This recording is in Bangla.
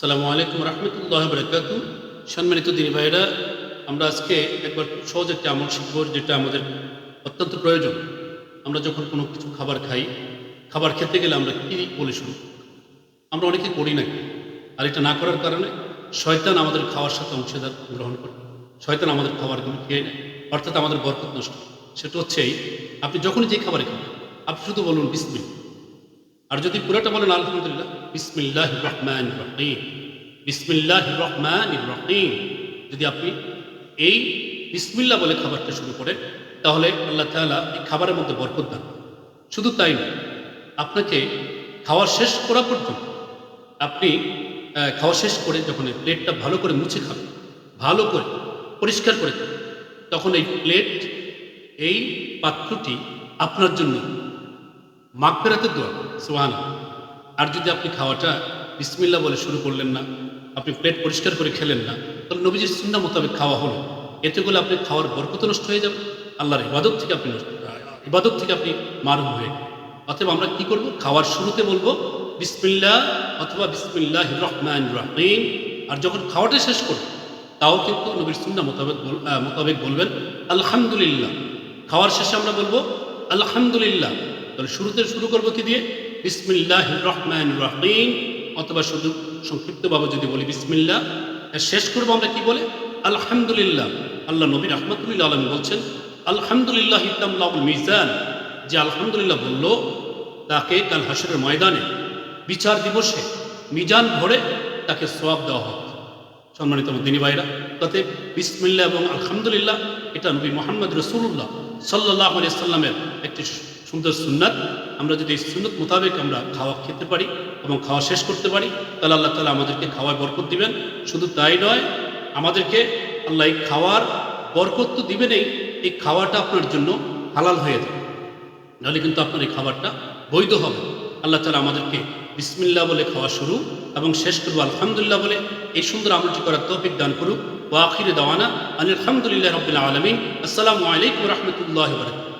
সালামু আলাইকুম রহমতুল্লাহ বরকাত। সম্মানিত দিনী ভাইরা আমরা আজকে একবার সহজ একটা আমল শিখব, যেটা আমাদের অত্যন্ত প্রয়োজন। আমরা যখন কোনো কিছু খাবার খাই, খাবার খেতে গেলে আমরা কী বলে শুরু আমরা অনেকে করি না আর এটা না করার কারণে শয়তান আমাদের খাওয়ার সাথে অংশীদার গ্রহণ করে। শয়তান আমাদের খাবারগুলো খেয়ে নেয়, অর্থাৎ আমাদের বরকত নষ্ট সেটা হচ্ছে এই, আপনি যখনই যে খাবারে খাবেন, আপনি শুধু বলুন বিসমিল আর যদি পুরোটা বলেন আলহামদুলিল্লাহ বিসমিল্লাহ রহমান রহিম। বিসমিল্লাহ রহমান রহিম। যদি আপনি এই বিসমিল্লা বলে খাবারটা শুরু করেন, তাহলে আল্লাহ তাআলা এই খাবারের মধ্যে বরকত দান শুধু তাই না আপনাকে খাওয়া শেষ করা পর্যন্ত আপনি খাওয়া শেষ করে যখন এই প্লেটটা ভালো করে মুছে খাবেন, ভালো করে পরিষ্কার করে তখন এই প্লেট, এই পাত্রটি আপনার জন্য মাগফেরাতের দোয়া সোহান আর যদি আপনি খাওয়াটা বিসমিল্লা বলে শুরু করলেন না, আপনি প্লেট পরিষ্কার করে খেলেন না, তাহলে নবীজির সুন্না মোতাবেক খাওয়া হলো। এতে করে আপনি খাওয়ার বরকত নষ্ট হয়ে যাবে, আল্লাহর ইবাদত থেকে আপনি ইবাদত থেকে আপনি মারুম হয়ে। অতএব আমরা কি করব? খাওয়ার শুরুতে বলব বিসমিল্লা অথবা বিসমিল্লাহ রহমান রহিম। আর যখন খাওয়াটা শেষ করব, তাও কিন্তু নবীর সুন্না মোতাবেক মোতাবেক বলবেন, আলহামদুলিল্লাহ। খাওয়ার শেষে আমরা বলব, আলহামদুলিল্লাহ। তাহলে শুরুতে শুরু করব কি দিয়ে? বিসমিল্লাহ রহমান রহিম, অথবা শুধু সংক্ষিপ্তভাবে যদি বলি বিসমিল্লাহ আর শেষ করব আমরা কি বলে? আলহামদুলিল্লাহ। আল্লাহ নবী রহমতুল্লাহ আলম বলছেন, আলহামদুলিল্লাহ ইতামুল মিজান। যে আলহামদুলিল্লাহ বলল, তাকে কাল হাসরের ময়দানে বিচার দিবসে মিজান ভরে তাকে সোয়াব দেওয়া হবে সম্মানিত দিনী ভাইরা তাতে বিসমিল্লা এবং আলহামদুলিল্লাহ, এটা নবী মোহাম্মদ রসুল্লাহ সাল্লাহ আলিয়া সাল্লামের একটি সুন্দর সুন্নাত, আমরা যদি এই সুন্নত মোতাবেক আমরা খাওয়া খেতে পারি এবং খাওয়া শেষ করতে পারি, তাহলে আল্লাহ তালা আমাদেরকে খাওয়ায় বরকত দিবেন। শুধু তাই নয়, আমাদেরকে আল্লাহ এই খাওয়ার বরকত তো দিবেনই, এই খাওয়াটা আপনার জন্য হালাল হয়ে যাবে। নাহলে কিন্তু আপনার এই খাবারটা বৈধ হবে। আল্লাহ তালা আমাদেরকে বিসমিল্লা বলে খাওয়া শুরু এবং শেষ করব, আলহামদুলিল্লাহ বলে এই সুন্দর আমলটি করার তৌফিক দান করুক। ও আখিরে দাওয়ানা আলহামদুলিল্লাহ রবিল আলমিন। আসসালামু আলাইকুম রহমতুল্লাহ বরকাত